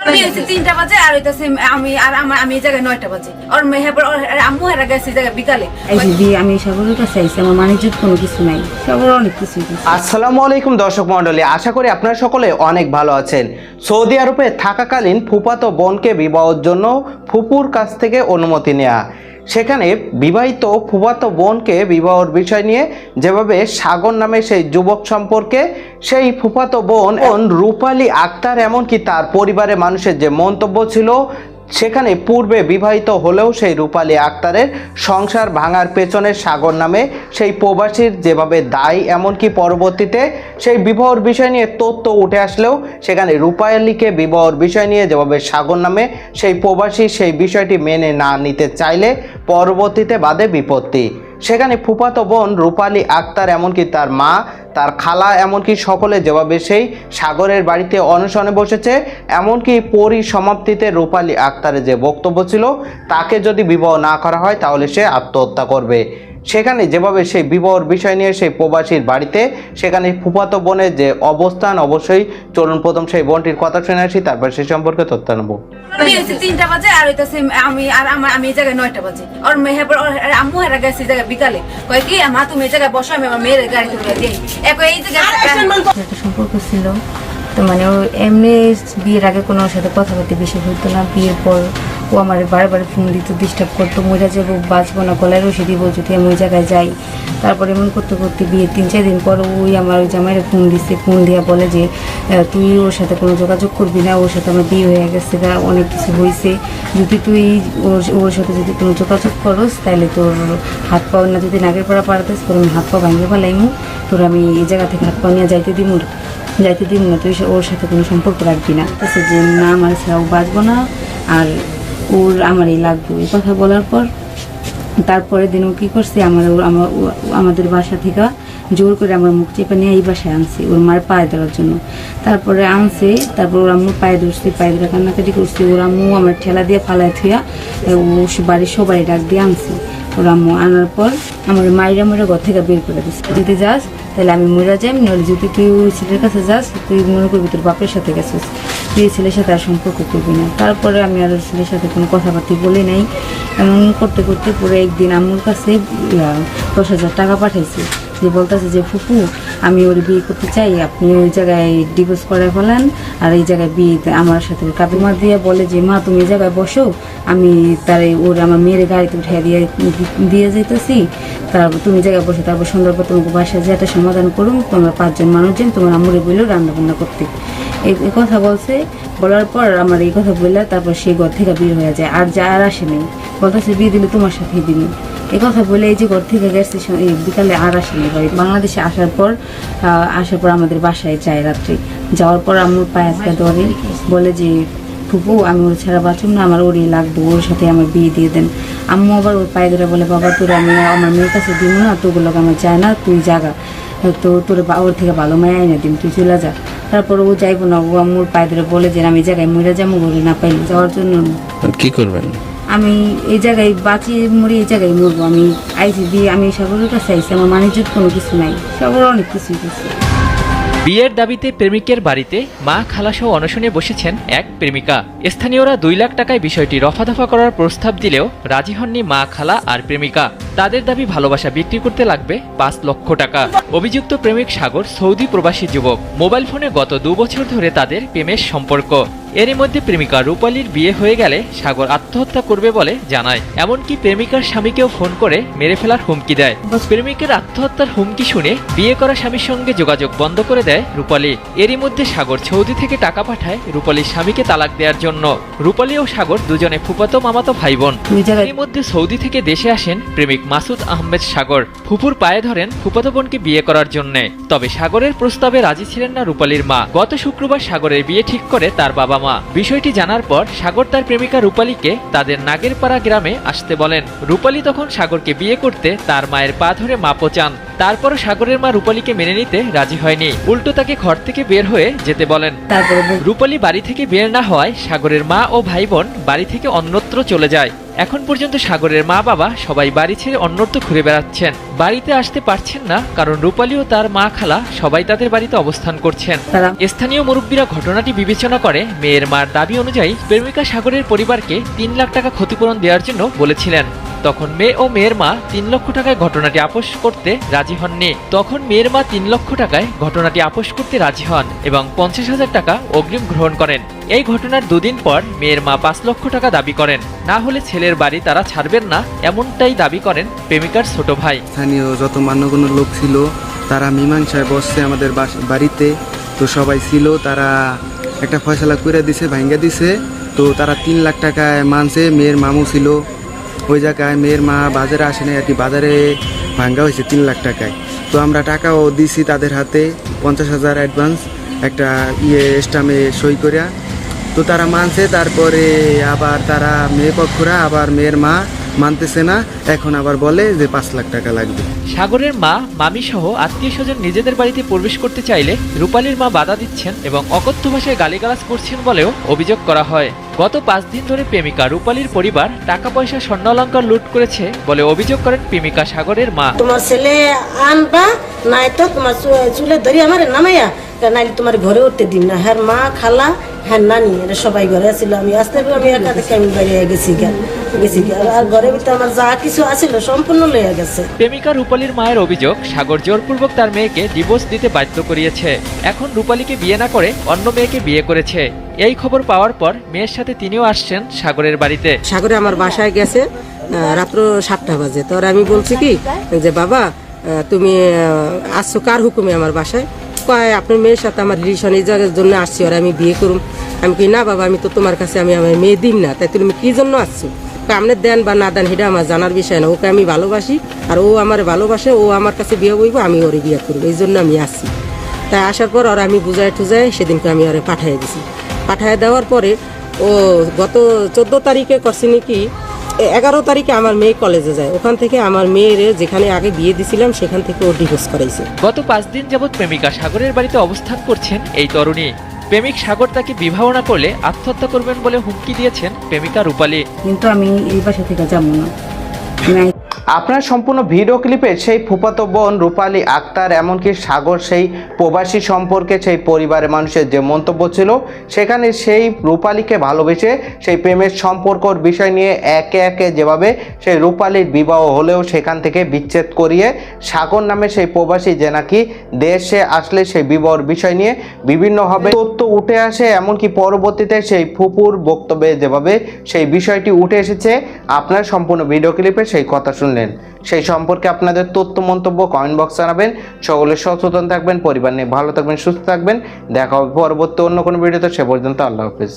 বিয়ে হয়েছে তিনটা বাজে আর হইতাছে আমি আর আমার আমি এই জায়গায় নয়টা বাজে। আর মেহে আম্মু হেরা গেছে জায়গায় বিকালে। দিদি আমি সাগরের কাছে আইসি আমার মানিজ্যত কোনো কিছু নাই। সাগর অনেক কিছুই আসসালামু আলাইকুম দর্শক মণ্ডলী আশা করি আপনারা সকলে অনেক ভালো আছেন। সৌদি আরবে থাকাকালীন ফুফাতো বোনকে বিবাহের জন্য ফুপুর কাছ থেকে অনুমতি নেওয়া সেখানে বিবাহিত ফুফাতো বোনকে বিবাহর বিষয় নিয়ে যেভাবে সাগর নামে সেই যুবক সম্পর্কে সেই ফুফাতো বোন রূপালী আক্তার, এমনকি তার পরিবারের মানুষের যে মন্তব্য ছিল সেখানে পূর্বে বিবাহিত হলেও সেই রূপালী আক্তারের সংসার ভাঙার পেছনে সাগর নামে সেই প্রবাসীর যেভাবে দায়ী, এমনকি পরবর্তীতে সেই বিবাহর বিষয় নিয়ে তথ্য উঠে আসলেও সেখানে রূপালীকে বিবাহর বিষয় নিয়ে যেভাবে সাগর নামে সেই প্রবাসী সেই বিষয়টি মেনে না নিতে চাইলে পরবর্তীতে বাদে বিপত্তি। সেখানে ফুফাতো বোন রূপালী আক্তার এমনকি তার মা, তার খালা এমনকি সকলে যেভাবে সেই সাগরের বাড়িতে অনশনে বসেছে। এমনকি পরিসমাপ্তিতে রূপালী আক্তারের যে বক্তব্য ছিল, তাকে যদি বিবাহ না করা হয়, তাহলে সে আত্মহত্যা করবে। সেখানে যেভাবে সেই বিবাহর বিষয় নিয়ে সেই প্রবাসীর বাড়িতে সেখানে ফুফাতো বোনের যে অবস্থান অবশ্যই চলুন প্রথম সেই বোনটির কথা শুনে আসি তারপর সে সম্পর্কে তথ্য নেব তিনটা বাজে আর হইতাছে আমি আর আমার আমি এই জায়গায় নয়টা বাজে। আর মেহে আম্মু হেরা গেছে জায়গায় বিকালে। কয় কি মা তুমি এই জায়গায় বসো আমি আমার মেয়ের গাড়িতে উঠে দিই। এক এই জায়গায় সম্পর্ক ছিল তো মানে ও এমনি বিয়ের আগে কোনো সাথে কথাবার্তা বেশি না। বিয়ের পর ও আমার বারবার ফোন দিত ডিস্টার্ব করতো মজা যাব বাঁচবো না গলায় রসে দিব যদি আমি ওই জায়গায় যাই। তারপরে এমন করতে করতে বিয়ে তিন চার দিন পর ওই আমার ওই জামাইয়ের ফোন দিচ্ছে ফোন দিয়ে বলে যে তুই ওর সাথে কোনো যোগাযোগ করবি না ওর সাথে আমার বিয়ে হয়ে গেছে গা, অনেক কিছু হয়েছে যদি তুই ওর ওর সাথে যদি কোনো যোগাযোগ করস তাহলে তোর হাত পাও না যদি নাগের পাড়া পাড়াতে তোর আমি হাত পা ভাঙে ফেলাইমু। তোর আমি এই জায়গা থেকে হাত পা নিয়ে যাইতে দিব যাইতে দিব না তুই ওর সাথে কোনো সম্পর্ক রাখবি না। যে না আমার ছাড়াও বাঁচবো না আর ওর আমারই লাগবে এই কথা বলার পর তারপরে দিন ও কী করছে, আমার আমার আমাদের বাসা থেকে জোর করে আমার মুখ চেপে নিয়ে এই বাসায় আনছে, ওর মার পায়ে দেওয়ার জন্য। তারপরে আনছে, তারপর ওর আম্মু পায়ে ধরছে, পায়ে ধরে কান্নাকাটি করছে, ওর আম্মু আমার ঠেলা দিয়ে ফালায় থুয়া, ও বাড়ির সবাই ডাক দিয়ে আনছে। ওর আম্মু আনার পর আমার মায়েরা মেয়েরা ঘর থেকে বের করে দিচ্ছে যদি যাস, তাহলে আমি মরে যাই নইলে যদি তুই ওই ছেলের কাছে যাস, তুই মনে করবি তোর বাপের সাথে গেছিস। তুই ছেলের সাথে আর সম্পর্ক করবি না। তারপরে আমি আর ছেলের সাথে কোনো কথাবার্তা বলি নাই। এমন করতে করতে পুরো একদিন আম্মুর কাছে দশ হাজার টাকা পাঠাইছি। যে বলতেছে যে ফুফু আমি ওর বিয়ে করতে চাই, আপনি ওই জায়গায় ডিভোর্স করে ফেলেন। আর এই জায়গায় বিয়েতে আমার সাথে কাবিমা দিয়ে বলে যে, মা, তুমি এই জায়গায় বসো। আমি তার ওর আমার মেয়ের গাড়িতে উঠে দিয়ে দিয়ে যেতেছি তারপর তুমি জায়গায় বসে। তারপর সুন্দর তোমাকে বাসায় যে একটা সমাধান করুন তোমরা পাঁচজন মানুষজন তোমার আমরে বলল রান্না বান্না করতে। এই কথা বলছে, বলার পর আমার এই কথা বললে তারপর সে ঘর থেকে বের হয়ে যায়, আর যা আর আসে নেই। বলতেছে, বিয়ে দিলে তোমার সাথেই দিবি এই কথা বলে এই যে ঘর থেকে গেছে বিকালে আর আসেনি ভাই বাংলাদেশে আসার পর আসার পর আমাদের বাসায় যায় রাত্রে। যাওয়ার পর আমার পায়ে আজকে ধরে, বলে যে, ফুপু, আমি ওর ছাড়া বাঁচুম না, আমার ওরই লাগবে, ওর সাথে আমার বিয়ে দিয়ে দেন। আম্মু আবার ওর পায়ে ধরে বলে, বাবা, তোর আমি আমার মেয়ের কাছে দিব না, তোগুলোকে আমার চায় না, তুই জাগা। তো তোর ওর থেকে ভালো মায় আইনা দিন তুই চলে যা। তারপর ও যাইব না ও আমার পায়ে ধরে বলে যে আমি এই জায়গায় মরে যাব ঘরে না পাই যাওয়ার জন্য। কি করবেন? আমি এই জায়গায় বাঁচি মরি এই জায়গায় মরবো। আমি আইসি দিয়ে আমি সাগরের কাছে আইসি আমার মানিজ্যত কোনো কিছু নাই সাগর অনেক কিছুই করছে বিয়ের দাবিতে প্রেমিকের বাড়িতে মা খালাসহ অনশনে বসেছেন এক প্রেমিকা। স্থানীয়রা দুই লাখ টাকায় বিষয়টি রফাদফা করার প্রস্তাব দিলেও রাজি হননি মা খালা আর প্রেমিকা। তাদের দাবি ভালোবাসা বিক্রি করতে লাগবে পাঁচ লক্ষ টাকা। অভিযুক্ত প্রেমিক সাগর সৌদি প্রবাসী যুবক। মোবাইল ফোনে গত দু বছর ধরে তাদের প্রেমের সম্পর্ক। এরই মধ্যে প্রেমিকা রূপালীর বিয়ে হয়ে গেলে সাগর আত্মহত্যা করবে বলে জানায়। এমনকি প্রেমিকার স্বামীকেও ফোন করে মেরে ফেলার হুমকি দেয়। প্রেমিকের আত্মহত্যার হুমকি শুনে বিয়ে করা স্বামীর সঙ্গে যোগাযোগ বন্ধ করে দেয় রূপালী। এরই মধ্যে সাগর সৌদি থেকে টাকা পাঠায় রূপালীর স্বামীকে তালাক দেওয়ার জন্য। রূপালী ও সাগর দুজনে ফুপাতো মামাতো ভাই বোন এরই মধ্যে সৌদি থেকে দেশে আসেন প্রেমিক মাসুদ আহমেদ সাগর। ফুপুর পায়ে ধরেন ফুপাতো বোনকে বিয়ে করার জন্য। তবে সাগরের প্রস্তাবে রাজি ছিলেন না রূপালীর মা। গত শুক্রবার সাগরের বিয়ে ঠিক করে তার বাবা মা বিষয়টি জানার পর সাগর তার প্রেমিকা রূপালীকে তাদের নাগেরপাড়া গ্রামে আসতে বলেন। রূপালী তখন সাগরকে বিয়ে করতে তার মায়ের পা ধরে মাপো চান। তারপরও সাগরের মা রূপালীকে মেনে নিতে রাজি হয়নি। উল্টো তাকে ঘর থেকে বের হয়ে যেতে বলেন। রূপালী বাড়ি থেকে বের না হওয়ায় সাগরের মা ও ভাই বোন বাড়ি থেকে অন্যত্র চলে যায়। এখন পর্যন্ত সাগরের মা বাবা সবাই বাড়ি ছেড়ে অন্যত্র ঘুরে বেড়াচ্ছেন। বাড়িতে আসতে পারছেন না কারণ রূপালী ও তার মা খালা সবাই তাদের বাড়িতে অবস্থান করছেন। স্থানীয় মুরব্বীরা ঘটনাটি বিবেচনা করে মেয়ের মার দাবি অনুযায়ী প্রেমিকা সাগরের পরিবারকে তিন লাখ টাকা ক্ষতিপূরণ দেওয়ার জন্য বলেছিলেন। তখন মেয়ে ও মেয়ের মা তিন লক্ষ টাকায় ঘটনাটি আপোষ করতে রাজি হননি। তখন মেয়ের মা তিন লক্ষ টাকায় ঘটনাটি আপোষ করতে রাজি হন এবং পঞ্চাশ হাজার টাকা অগ্রিম গ্রহণ করেন। এই ঘটনার দুদিন পর মেয়ের মা পাঁচ লক্ষ টাকা দাবি করেন। না হলে ছেলের বাড়ি তারা ছাড়বেন না, এমনটাই দাবি করেন প্রেমিকার ছোট ভাই। স্থানীয় যত মান্যগণ্য লোক ছিল, তারা মীমাংসায় বসছে আমাদের বাড়িতে। তো সবাই ছিল, তারা একটা ফয়সালা করে দিছে, ভাঙ্গা দিছে। তো তারা তিন লাখ টাকায় মানছে, মেয়ের মামু ছিল। ওই জায়গায় মেয়ের মা বাজারে আসে নাই আর কি বাজারে ভাঙ্গা হয়েছে তিন লাখ টাকায়। তো আমরা টাকাও দিছি তাদের হাতে, পঞ্চাশ হাজার অ্যাডভান্স একটা ইয়ে স্টামে সই করিয়া। তো তারা মানছে, তারপরে আবার তারা মেয়ে পক্ষরা, আবার মেয়ের মা মানতেছে না এখন আবার বলে যে পাঁচ লাখ টাকা লাগবে। সাগরের মা মামি সহ আত্মীয় স্বজন নিজেদের বাড়িতে প্রবেশ করতে চাইলে রূপালীর মা বাধা দিচ্ছেন এবং অকথ্য ভাষায় গালিগালাজ করছেন বলেও অভিযোগ করা হয়। গত পাঁচ দিন ধরে প্রেমিকা রূপালীর পরিবার টাকা পয়সা স্বর্ণালঙ্কার লুট করেছে বলে অভিযোগ করেন প্রেমিকা সাগরের মা। তোমার ছেলে আনবা নাই তো তোমার চুলে ধরি আমার নামাইয়া নাইলে তোমার ঘরে উঠতে দিন না। হ্যাঁ মা খালা হ্যাঁ নানি এরা সবাই ঘরে আছিল আমি আসতে পারি আমি একা থেকে আমি বেরিয়ে গেছি গা গেছি আর ঘরের ভিতরে আমার যা কিছু আছিল সম্পূর্ণ লইয়া গেছে। প্রেমিকা রূপালীর মায়ের অভিযোগ সাগর জোরপূর্বক তার মেয়েকে ডিভোর্স দিতে বাধ্য করিয়েছে। এখন রূপালীকে বিয়ে না করে অন্য মেয়েকে বিয়ে করেছে। এই খবর পাওয়ার পর মেয়ের সাথে তিনিও আসছেন সাগরের বাড়িতে। সাগরে আমার বাসায় গেছে রাত্র সাতটা বাজে। তো আর আমি বলছি কি যে বাবা আহ, তুমি আসছো কার হুকুমে আমার বাসায়? কয়, আপনার মেয়ের সাথে আমার রিলেশন এই জায়গার জন্য আসছি আর আমি বিয়ে করুম। আমি কি না বাবা, আমি তো তোমার কাছে, আমি আমার মেয়ে দিম না। তাই তুমি কি জন্য আসছো? আপনি দেন বা না দেন, সেটা আমার জানার বিষয় না। ওকে আমি ভালোবাসি, আর ও আমার ভালোবাসে, ও আমার কাছে বিয়ে বইব আমি ওরে বিয়ে করব এই জন্য আমি আসছি। তাই আসার পর আর আমি বুঝাই টুজাই সেদিনকে আমি ওরে পাঠিয়ে দিছি। পাঠিয়ে দেওয়ার পরে ও গত চোদ্দ তারিখে করছি নাকি এগারো তারিখে আমার মেয়ে কলেজে যায়। ওখান থেকে আমার মেয়ের যেখানে আগে বিয়ে দিছিলাম সেখান থেকে ও ডিভোর্স করাইছে। গত পাঁচ দিন যাবৎ প্রেমিকা সাগরের বাড়িতে অবস্থান করছেন এই তরুণী। প্রেমিক সাগর তাকে বিবাহ না করলে আত্মহত্যা করবেন বলে হুমকি দিয়েছেন প্রেমিকা রূপালী। কিন্তু আমি এই বাসা থেকে যাব না। আমি আপনার সম্পূর্ণ ভিডিও ক্লিপে সেই ফুফাতো বোন রূপালী আক্তার, এমনকি সাগর সেই প্রবাসী সম্পর্কে সেই পরিবারের মানুষের যে মন্তব্য ছিল, সেখানে সেই রূপালীকে ভালোবেসে সেই প্রেমের সম্পর্কর বিষয় নিয়ে একে একে যেভাবে সেই রূপালীর বিবাহ হলেও সেখান থেকে বিচ্ছেদ করিয়ে সাগর নামে সেই প্রবাসী যে নাকি দেশে আসলে সেই বিবাহর বিষয় নিয়ে বিভিন্নভাবে তথ্য উঠে আসে, এমনকি পরবর্তীতে সেই ফুপুর বক্তব্যে যেভাবে সেই বিষয়টি উঠে এসেছে, আপনার সম্পূর্ণ ভিডিও ক্লিপে সেই কথা শুনলেন। সেই সম্পর্কে আপনাদের তথ্য, মন্তব্য কমেন্ট বক্স জানাবেন। সকলে সচেতন থাকবেন, পরিবার নিয়ে ভালো থাকবেন, সুস্থ থাকবেন। দেখা হবে পরবর্তী অন্য কোনো ভিডিওতে সে পর্যন্ত আল্লাহ হাফিজ।